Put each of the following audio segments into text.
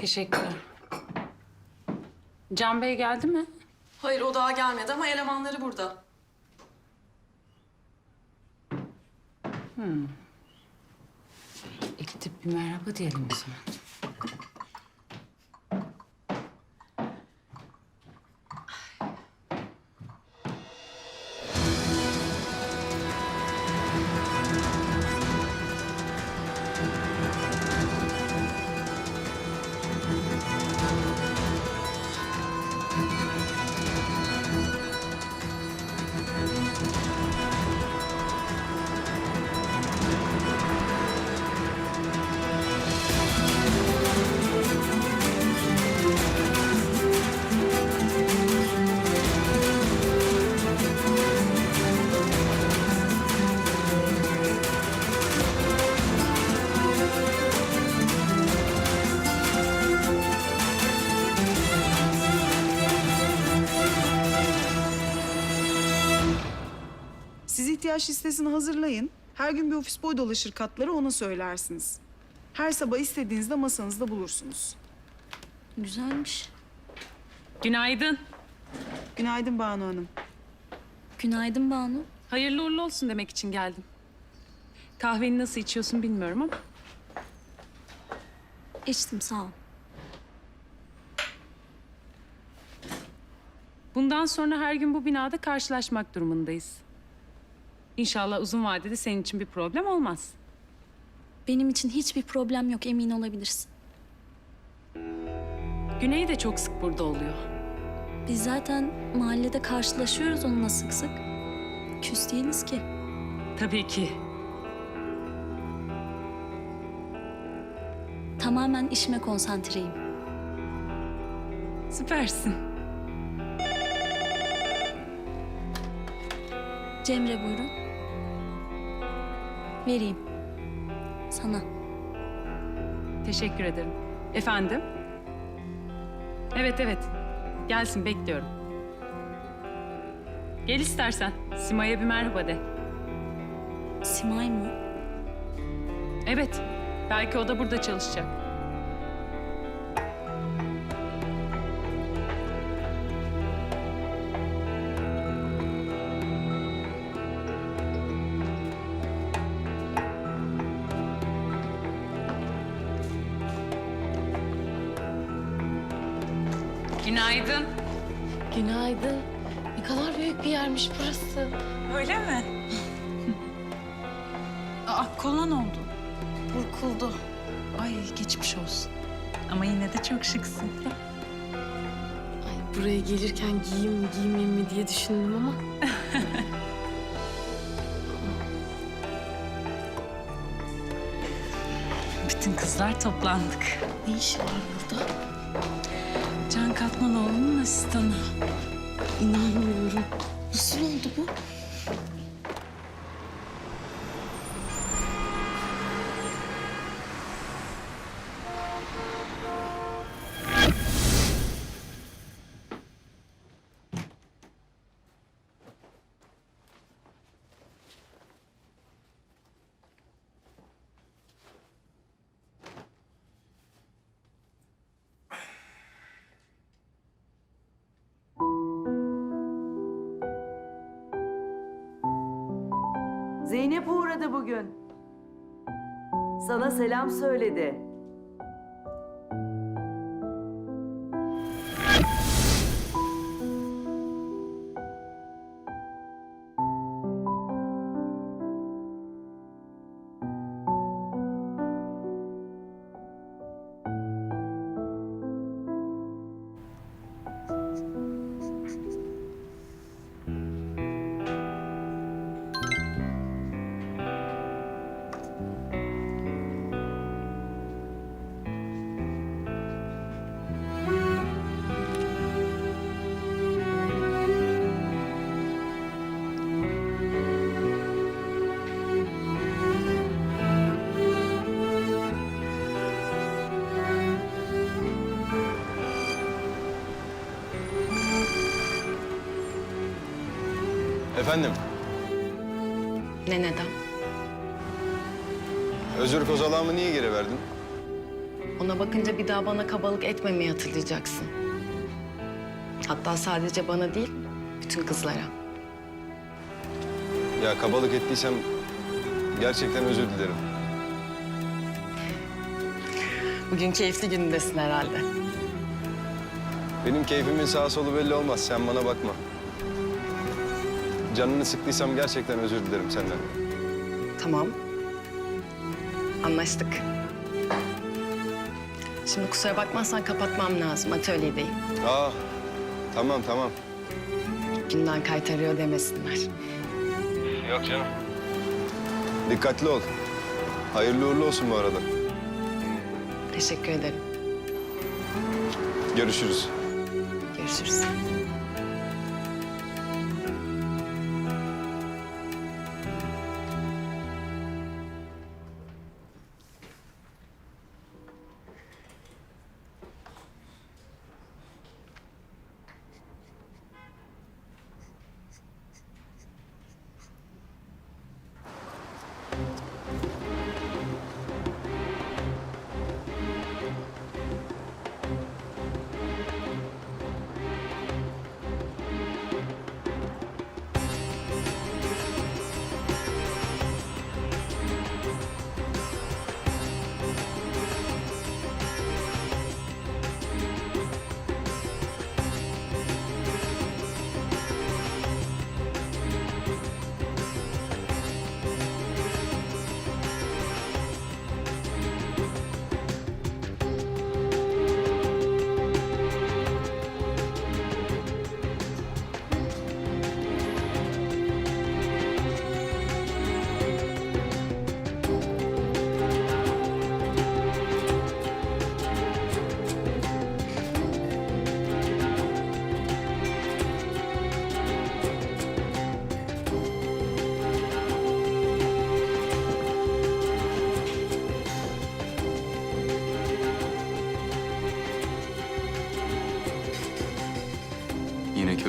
Teşekkürler. Can Bey geldi mi? Hayır o daha gelmedi ama elemanları burada. E gidip bir merhaba diyelim o zaman. İhtiyaç listesini hazırlayın. Her gün bir ofis boy dolaşır katları ona söylersiniz. Her sabah istediğinizde masanızda bulursunuz. Güzelmiş. Günaydın. Günaydın Banu Hanım. Günaydın Banu. Hayırlı uğurlu olsun demek için geldim. Kahveni nasıl içiyorsun bilmiyorum ama İçtim sağ ol. bundan sonra her gün bu binada karşılaşmak durumundayız. İnşallah uzun vadede senin için bir problem olmaz. Benim için hiçbir problem yok emin olabilirsin. Güney de çok sık burada oluyor. Biz zaten mahallede karşılaşıyoruz onunla sık sık. Küs değiliz ki. Tabii ki. Tamamen işime konsantreyim. Süpersin. Cemre buyurun. Vereyim. Sana. Teşekkür ederim. Efendim? Evet evet. Gelsin bekliyorum. Gel istersen. Sima'ya bir merhaba de. Simay mı? Evet. Belki o da burada çalışacak. Günaydın. Günaydın. Ne kadar büyük bir yermiş burası. Öyle mi? Aa, koluna ne oldu? Burkuldu. Ay geçmiş olsun. Ama yine de çok şıksın. Ay buraya gelirken giyeyim mi giymeyeyim mi diye düşündüm ama. Bütün kızlar toplandık. Ne işi var burada? Can Katmanoğlu'nun asistanı. İnanmıyorum. Nasıl oldu bu? Zeynep uğradı bugün. Sana selam söyledi. Efendim, Ne neden? özür kozalağımı niye geri verdin? Ona bakınca bir daha bana kabalık etmemeyi hatırlayacaksın. Hatta sadece bana değil, bütün kızlara. Ya kabalık ettiysem gerçekten özür dilerim. Bugün keyifli günündesin herhalde. Benim keyfimin sağa solu belli olmaz. Sen bana bakma. Canını sıktıysam gerçekten özür dilerim senden. Tamam. Anlaştık. Şimdi kusura bakmazsan kapatmam lazım. Atölyedeyim. Aa, tamam tamam. Günden kaytarıyor demesinler. Yok canım. Dikkatli ol. Hayırlı uğurlu olsun bu arada. Teşekkür ederim. Görüşürüz. Görüşürüz.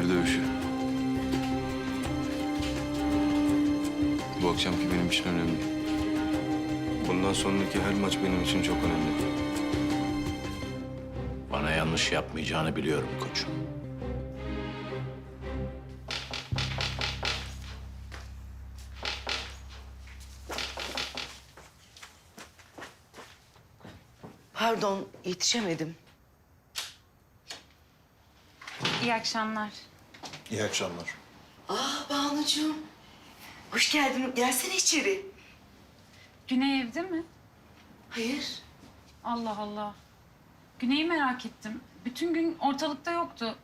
Kör dövüşü. Bu akşamki benim için önemli. Bundan sonraki her maç benim için çok önemli. Bana yanlış yapmayacağını biliyorum koçum. Pardon, yetişemedim. İyi akşamlar. İyi akşamlar. Ah Banucuğum. Hoş geldin. Gelsene içeri. Güney evde mi? Hayır. Allah Allah. Güney'i merak ettim. Bütün gün ortalıkta yoktu.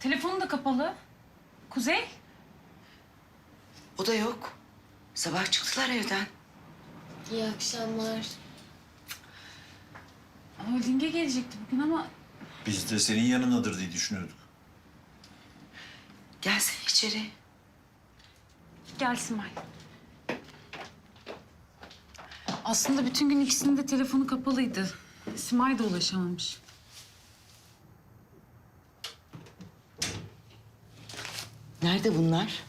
Telefonu da kapalı. Kuzey? O da yok. Sabah çıktılar evden. İyi akşamlar. Holding'e gelecekti bugün ama Biz de senin yanındadır diye düşünüyorduk. Gelsene içeri. gel Simay. Aslında bütün gün ikisinin de telefonu kapalıydı. Simay da ulaşamamış. Nerede bunlar?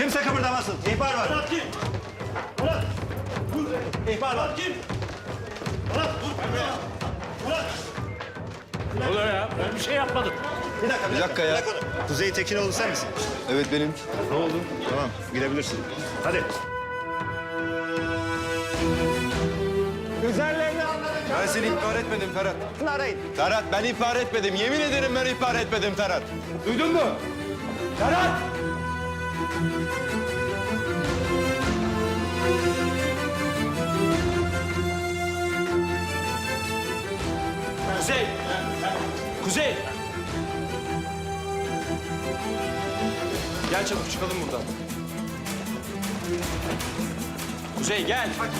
Kimse kıpırdamasın. İhbar var. Murat kim? Murat! İhbar var. kim? Murat! Murat! Ne oluyor ya? Ben bir şey yapmadım. Bir dakika, Bir dakika ya. Bırak. Kuzey Tekinoğlu sen misin? Evet benim. Ne oldu? Tamam, girebilirsin. Hadi. Üzerlerine Ben seni ihbar etmedim Ferhat. arayın. Ferhat ben ihbar etmedim. Yemin ederim ben ihbar etmedim Ferhat. Duydun mu? Ferhat! Kuzey! Kuzey! Gel çabuk çıkalım buradan. Kuzey gel. Hadi.